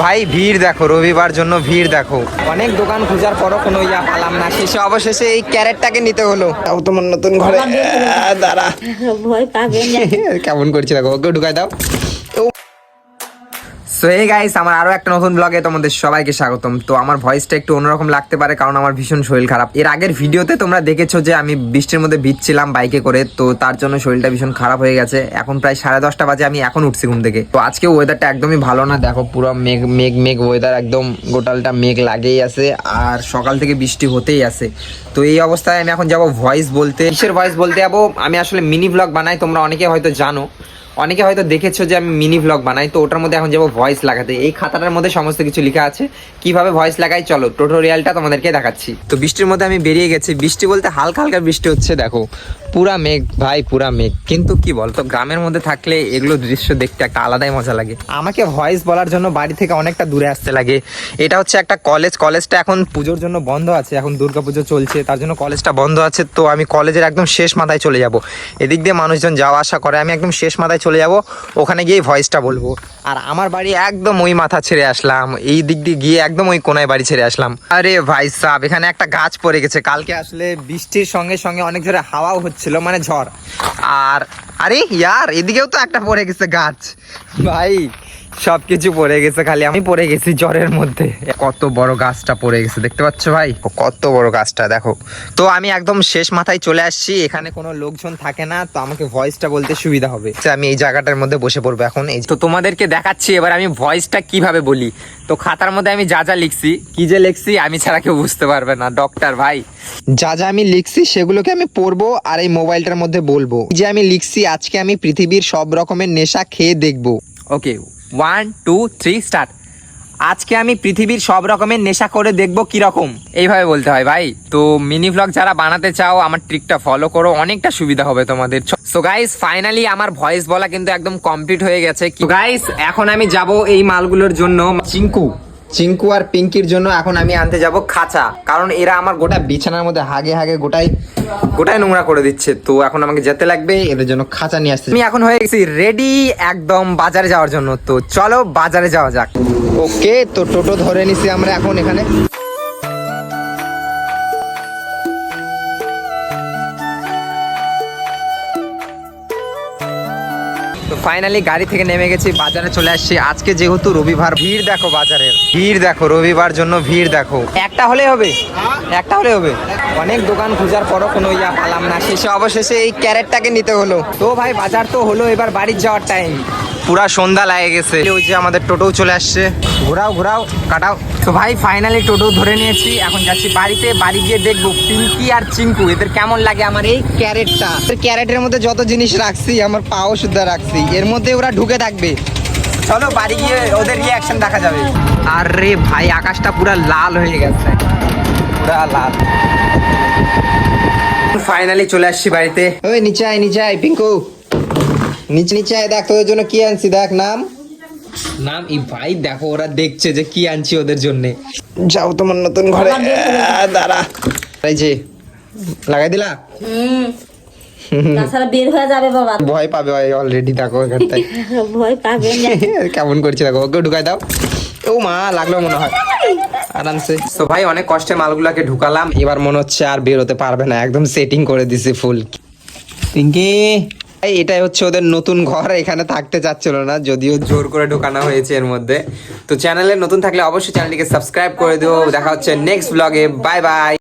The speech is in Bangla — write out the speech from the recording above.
ভাই ভিড় দেখো রবিবার জন্য ভিড় দেখো। অনেক দোকান খোঁজার পরও কোনো ইয়া পালাম না। শেষে অবশেষে এই ক্যারেটটাকে নিতে হলো। তাও তোমার নতুন ঘরে। দাঁড়া। ভয় পাবে না। কেমন করছি দেখো ওকে ঢুকাই দাও। সো এই গাইস আমার আরও একটা নতুন ব্লগে তোমাদের সবাইকে স্বাগতম। তো আমার ভয়েসটা একটু অন্যরকম লাগতে পারে, কারণ আমার ভীষণ শরীর খারাপ। এর আগের ভিডিওতে তোমরা দেখেছ যে আমি বৃষ্টির মধ্যে ভিজছিলাম বাইকে করে, তো তার জন্য শরীরটা ভীষণ খারাপ হয়ে গেছে। এখন প্রায় সাড়ে দশটা বাজে, আমি এখন উঠছি ঘুম থেকে। তো আজকে ওয়েদারটা একদমই ভালো না। দেখো, পুরো মেঘ মেঘ মেঘ ওয়েদার একদম গোটালটা মেঘ লাগেই আছে, আর সকাল থেকে বৃষ্টি হতেই আছে। তো এই অবস্থায় আমি এখন যাব ভয়েস বলতে। কিসের ভয়েস বলতে যাব? আমি আসলে মিনি ব্লগ বানাই, তোমরা অনেকে হয়তো জানো। অনেকে হয়তো দেখেছ যে আমি মিনি ভ্লগ বানাই, তো ওটার মধ্যে এখন যাব ভয়েস লাগাতে। এই খাতাটার মধ্যে সমস্ত কিছু লেখা আছে। কীভাবে ভয়েস লাগাই? চলো টোটোরিয়ালটা তোমাদেরকে দেখাচ্ছি। তো বৃষ্টির মধ্যে আমি বেরিয়ে গেছি। বৃষ্টি বলতে হালকা হালকা বৃষ্টি হচ্ছে, দেখো। পুরা মেঘ, ভাই, পুরা মেঘ। কিন্তু কি বলতো, গ্রামের মধ্যে থাকলে এগুলো দৃশ্য দেখতে একটা আলাদাই মজা লাগে। আমাকে ভয়েস বলার জন্য বাড়ি থেকে অনেকটা দূরে আসতে লাগে। এটা হচ্ছে একটা কলেজ কলেজটা এখন পুজোর জন্য বন্ধ আছে, এখন দুর্গাপুজো চলছে, তার জন্য কলেজটা বন্ধ আছে, তো আমি কলেজের একদম শেষ মাথায় চলে যাব। এদিক দিয়ে মানুষজন যাওয়া আসা করে, আমি একদম শেষ মাথায় চলে যাব, ওখানে গিয়ে ভয়েসটা বলব। আর আমার বাড়ি একদম ওই মাথা ছেড়ে আসলাম, এই দিক দিয়ে গিয়ে একদম ওই কোনায় বাড়ি ছেড়ে আসলাম। আরে ভাই সাহ এখানে একটা গাছ পড়ে গেছে, কালকে আসলে বৃষ্টির সঙ্গে সঙ্গে অনেক জোরে হাওয়াও হচ্ছিল মানে ঝড়। আর আরে ইয়ার এদিকেও তো একটা পড়ে গেছে গাছ। ভাই সব কিছু পড়ে গেছে খালি, আমি পড়ে গেছি জ্বরের মধ্যে। কত বড় গাছটা পড়ে গেছে, দেখতে পাচ্ছ ভাই? কত বড় গাছটা, দেখো। তো আমি একদম শেষ মাথায় চলে আসছি, এখানে কোনো লোকজন থাকে না, তো আমাকে ভয়েসটা বলতে সুবিধা হবে। তো আমি এই জায়গাটার মধ্যে বসে পড়ব এখন। এই তো তোমাদেরকে দেখাচ্ছি, এবার আমি ভয়েসটা কীভাবে বলি। তো খাতার মধ্যে আমি যা যা লিখছি, কি যে লিখছি, আমি ছাড়া কেউ বুঝতে পারবে না ডক্টর ভাই। যা যা আমি লিখছি, সেগুলোকে আমি পড়ব আর এই মোবাইলটার মধ্যে বলব। যে আমি লিখছি, আজকে আমি পৃথিবীর সব রকমের নেশা খেয়ে দেখব। Okay one two three start আজকে আমি পৃথিবীর সব রকমের নেশা করে দেখব কীরকম। এইভাবে বলতে হয় ভাই। তো মিনি ভ্লগ যারা বানাতে চাও, আমার ট্রিকটা ফলো করো, অনেকটা সুবিধা হবে তোমাদের। সো গাইস ফাইনালি আমার ভয়েস বলা কিন্তু একদম কমপ্লিট হয়ে গেছে। গাইস এখন আমি যাব এই মালগুলোর জন্য। চিঙ্কু। চিঙ্কু আর পিঙ্কির জন্য এখন আমি আনতে যাব খাঁচা। কারণ এরা আমার গোটা বিছানার মধ্যে হাগে হাগে গোটাই গোটাই নোংরা করে দিচ্ছে। তো এখন আমাকে যেতে লাগবে এদের জন্য খাঁচা নিয়ে আসতে আমি এখন হয়ে গেছি রেডি একদম বাজারে যাওয়ার জন্য। তো চলো বাজারে যাওয়া যাক। ওকে তো টোটো ধরে নিছি আমরা এখন এখানে। তো ফাইনালি গাড়ি থেকে নেমে গেছি, বাজারে চলে আসছি। আজকে যেহেতু রবিবার, ভিড় দেখো বাজারের। ভিড় দেখো, রবিবার জন্য ভিড় দেখো। একটা হলে হবে? একটা হলে হবে? অনেক দোকান খোঁজার পরও কোনো ইয়া পালাম না। শেষে অবশেষে এই ক্যারেটটাকে নিতে হলো। তো ভাই, বাজার তো হলো, এবার বাড়ির যাওয়ার টাইম পুরা সন্ধ্যা লাগে গেছে। ওই যে আমাদের টোটোও চলে আসছে। ঘোরাও ঘোরাও, কাটাও। তো ভাই ফাইনালি টোটো ধরে নিয়েছি। এখন যাচ্ছি বাড়িতে। বাড়ি গিয়ে দেখব পিঙ্কি আর চিঙ্কু। এদের কেমন লাগে আমার এই ক্যারেটটা? ক্যারেটের মধ্যে যত জিনিস রাখছি, আমার পাও সুদ্ধা রাখছি। এর মধ্যে ওরা ঢুকে থাকবে। চলো বাড়ি গিয়ে ওদের রিয়াকশন দেখা যাবে। আরে ভাই, আকাশটা পুরা লাল হয়ে গেছে। পুরা লাল। ফাইনালি চলে আসছি বাড়িতে। ওই, নিচে আয় নিচে আয়, পিঙ্কু। নিচে নিচে আয় দেখ তোদের জন্য কি আনছি দেখ নাম? নাম এই ভাই দেখো ওরা দেখছে যে কি আনছি ওদের জন্য। যাও তোমার নতুন ঘরে। দাঁড়া। এই যে লাগাই দিলা? হুম। তাছাড়া বের হয়ে যাবে বাবা। ভয় পাবে অলরেডি দেখো এখানটায় ভয় পাবেন না। কেমন করছে দেখো ওকে ঢুকাই দাও। ও মা লাগল মনে হয়। আরামসে তো ভাই অনেক কষ্টে মালগুলাকে ঢুকালাম। এবার মনে হচ্ছে আর বেরোতে পারবে না। একদম সেটিং করে দিছে ফুল পিঙ্কি এটাই হচ্ছে ওদের নতুন ঘর, এখানে থাকতে চাচ্ছিল না, যদিও জোর করে ঢোকানো হয়েছে এর মধ্যে। তো চ্যানেলে নতুন থাকলে অবশ্যই চ্যানেলটিকে সাবস্ক্রাইব করে দিও, দেখা হচ্ছে নেক্সট ব্লগে বাই বাই